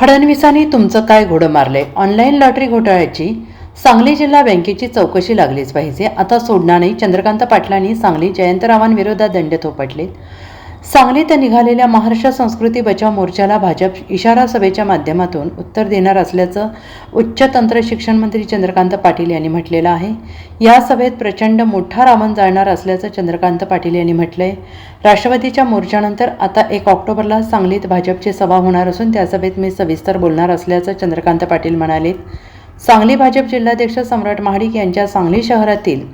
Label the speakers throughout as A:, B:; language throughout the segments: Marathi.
A: फडणवीसांनी तुमचं काय घोडं मारलंय? ऑनलाईन लॉटरी घोटाळ्याची सांगली जिल्हा बँकेची चौकशी लागलीच पाहिजे. आता सोडणार नाही. चंद्रकांत पाटलांनी सांगली जयंतरावांविरोधात दंड थोपटले सांगलीत निघालेल्या महाराष्ट्र संस्कृती बचाव मोर्चाला भाजप इशारा सभेच्या माध्यमातून उत्तर देणार असल्याचं उच्च तंत्र शिक्षण मंत्री चंद्रकांत पाटील यांनी म्हटलेलं आहे. या सभेत प्रचंड मोठा रावण जाळणार असल्याचं चंद्रकांत पाटील यांनी म्हटलंय. राष्ट्रवादीच्या मोर्चानंतर आता एक ऑक्टोबरला सांगलीत भाजपची सभा होणार असून त्या सभेत मी सविस्तर बोलणार असल्याचं चंद्रकांत पाटील म्हणाले. सांगली भाजप जिल्हाध्यक्ष सम्राट महाडिक यांच्या सांगली शहरातील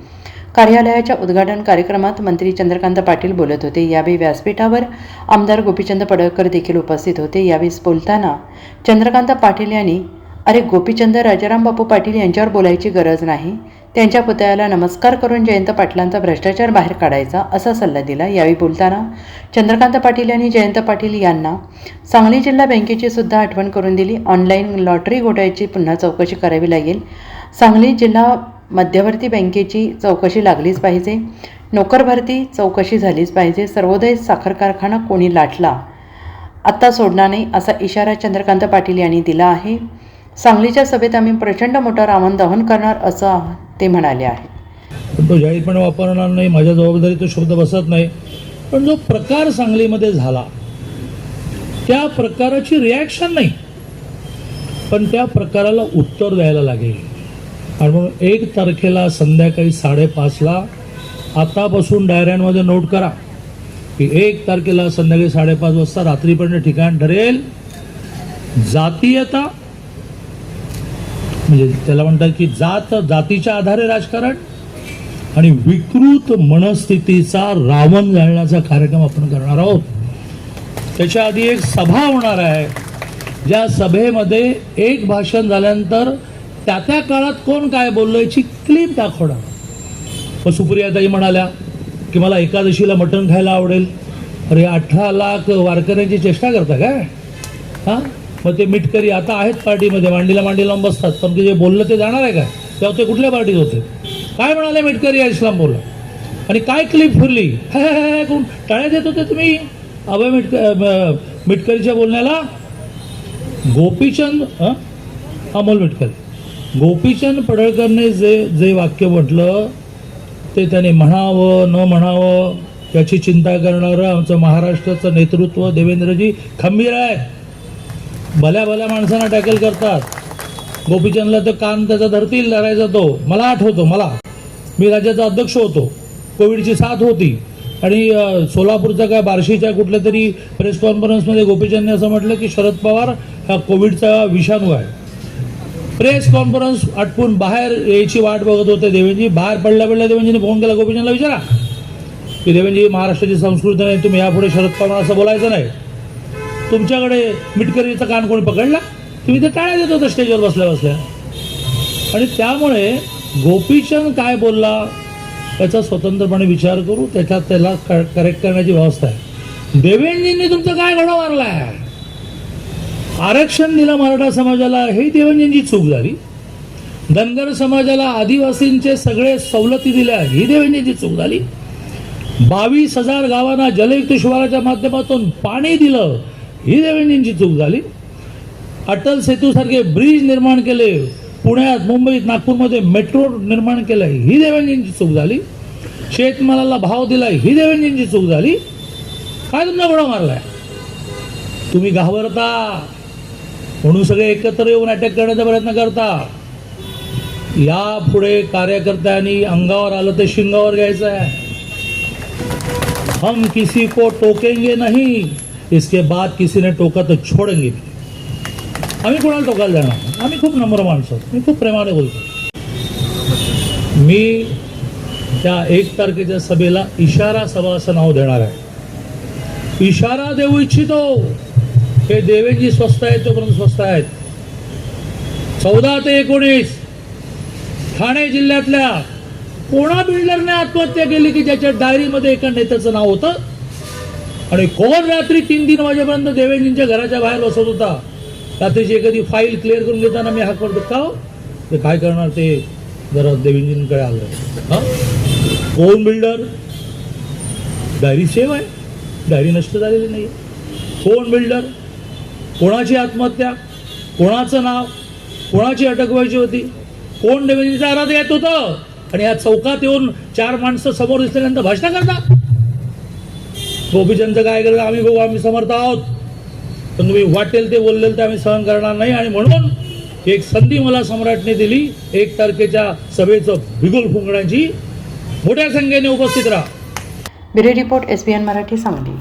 A: कार्यालयाच्या उद्घाटन कार्यक्रमात मंत्री चंद्रकांत पाटील बोलत होते. यावेळी व्यासपीठावर आमदार गोपीचंद पडळकर देखील उपस्थित होते. यावेळी बोलताना चंद्रकांत पाटील यांनी अरे गोपीचंद राजाराम बापू पाटील यांच्यावर बोलायची गरज नाही. त्यांच्या पुतळ्याला नमस्कार करून जयंत पाटलांचा भ्रष्टाचार बाहेर काढायचा असा सल्ला दिला यावेळी बोलताना चंद्रकांत पाटील यांनी जयंत पाटील यांना सांगली जिल्हा बँकेची सुद्धा आठवण करून दिली. ऑनलाईन लॉटरी घोटाळ्याची पुन्हा चौकशी करावी लागेल. सांगली जिल्हा मध्यवर्ती बँकेची चौकशी लागलीच पाहिजे. नोकरभरती चौकशी झालीच पाहिजे. सर्वोदय साखर कारखाना कोणी लाटला? आत्ता सोडणार नाही असा इशारा चंद्रकांत पाटील यांनी दिला आहे. सांगलीच्या सभेत आम्ही प्रचंड मोठा रावण दहन करणार असं ते म्हणाले आहे.
B: पण तो जाहीरपणे वापरणार नाही माझ्या जबाबदारी तो शब्द बसत नाही. पण जो प्रकार सांगलीमध्ये झाला त्या प्रकाराची रिॲक्शन नाही. पण त्या प्रकाराला उत्तर द्यायला लागेल. आणि म्हणून एक तारखेला संध्याकाळी साडेपाचला आतापासून डायऱ्यांमध्ये नोट करा की एक तारखेला संध्याकाळी साडेपाच वाजता रात्रीपर्यंत ठिकाण ठरेल. जातीयता म्हणजे त्याला म्हणतात की जात जातीच्या आधारे राजकारण आणि विकृत मनस्थितीचा रावण जाळण्याचा कार्यक्रम आपण करणार आहोत. त्याच्या आधी एक सभा होणार आहे. ज्या सभेमध्ये एक भाषण झाल्यानंतर त्या त्या काळात कोण काय बोललं याची क्लिप दाखवणार. मग सुप्रियाताई म्हणाल्या की मला एकादशीला मटण खायला आवडेल. अरे अठरा लाख वारकऱ्यांची चेष्टा करता काय? हां? मग ते मिटकरी आता आहेत पार्टीमध्ये मांडीला मांडी लावून बसतात. पण ते जे बोललं ते जाणार आहे काय? तेव्हा ते कुठल्या पार्टीत होते? काय म्हणाले मिटकरी या इस्लामपूरला? बोलला आणि काय क्लिप फिरली? कोण? टाळ्या देत होते तुम्ही? अभय मिटक मिटकरीच्या बोलण्याला? गोपीचंद अमोल मिटकरी. गोपीचंद पडळकरने जे जे वाक्य म्हटलं ते त्याने म्हणावं न म्हणावं याची चिंता करणारं आमचं महाराष्ट्राचं नेतृत्व देवेंद्रजी खंबीर आहे. भल्या भल्या माणसांना टॅकल करतात. गोपीचंदला तर कान त्याचा धरतील धरायचा तो. मला आठवतो मला. मी राज्याचा अध्यक्ष होतो. कोविडची साथ होती. आणि सोलापूरचा काय बार्शीच्या कुठल्या तरी प्रेस कॉन्फरन्समध्ये गोपीचंदने असं म्हटलं की शरद पवार हा कोविडचा विषाणू आहे. प्रेस कॉन्फरन्स आटपून बाहेर यायची वाट बघत होते देवेंजी बाहेर पडल्या पडल्या देवेंजीने फोन केला गोपीचंदला विचारा. की देवेंजी महाराष्ट्राची संस्कृती नाही तुम्ही यापुढे शरद पवार असं बोलायचं नाही. तुमच्याकडे मिटकरीचा कान कोणी पकडला? तुम्ही ते टाळ्या देत होता स्टेजवर बसल्या बसल्या. आणि त्यामुळे गोपीचंद काय बोलला? त्याचा स्वतंत्रपणे विचार करू त्याच्यात त्याला करेक्ट करण्याची व्यवस्था आहे. देवेंजींनी तुमचं काय घणं मारलं आहे आरक्षण दिलं मराठा समाजाला हे देवंजींची चूक झाली. धनगर समाजाला आदिवासींचे सगळे सवलती दिल्या ही देवेंजींची चूक झाली. बावीस हजार गावांना जलयुक्त शिवाराच्या माध्यमातून पाणी दिलं ही देवेंजींची चूक झाली. अटल सेतूसारखे ब्रिज निर्माण केले पुण्यात मुंबईत नागपूरमध्ये मेट्रो निर्माण केलं ही देवेंजींची चूक झाली. शेतमालाला भाव दिला ही देवेंजींची चूक झाली. काय तुमचा घोडा मारलाय? तुम्ही घाबरता. म्हणून सगळे एकत्र येऊन अटॅक करण्याचा प्रयत्न करता. या पुढे कार्यकर्त्यांनी अंगावर आलं ते शिंगावर घ्यायचं आहे. हम किसी को टोकेंगे नहीं इसके बाद किसी ने टोका तर छोडेंगे आम्ही कोणाला टोकायला जाणार? आम्ही खूप नम्र माणसं मी खूप प्रेमाने बोलतो. मी त्या एक तारखेच्या सभेला इशारा सभा असं नाव देणार आहे. इशारा देऊ इच्छितो. हे देवेंजी स्वस्त आहेत तोपर्यंत स्वस्त आहेत. चौदा ते एकोणीस ठाणे जिल्ह्यातल्या कोणा बिल्डरने आत्महत्या केली की ज्याच्या डायरीमध्ये एका नेत्याचं नाव होतं? आणि कोण रात्री तीन तीन वाजेपर्यंत देवेंजींच्या घराच्या बाहेर बसत होता. रात्रीची एखादी फाईल क्लिअर करून घेताना मी हाक करतो का हो? ते काय करणार ते? जरा देवेंजींकडे आलं. हा? कोण बिल्डर? डायरी सेव आहे. डायरी नष्ट झालेली नाही कोण बिल्डर? कोणाची आत्महत्या कोणाचं नाव कोणाची अटक व्हायची होती कोण निवेदिता आराध येत होतं? आणि या चौकात येऊन चार माणसं समोर दिसल्यानंतर भाषण करता गोपीचंद काय केलं? आम्ही बघू आम्ही समर्थ आहोत. पण तुम्ही वाटेल ते बोललेल ते आम्ही सहन करणार नाही. आणि म्हणून एक संधी मला सम्राटने दिली. एक तारखेच्या सभेचं बिगुल फुंकण्याची. मोठ्या संख्येने उपस्थित राहा.
A: Bureau report S B N Marathi Sangli.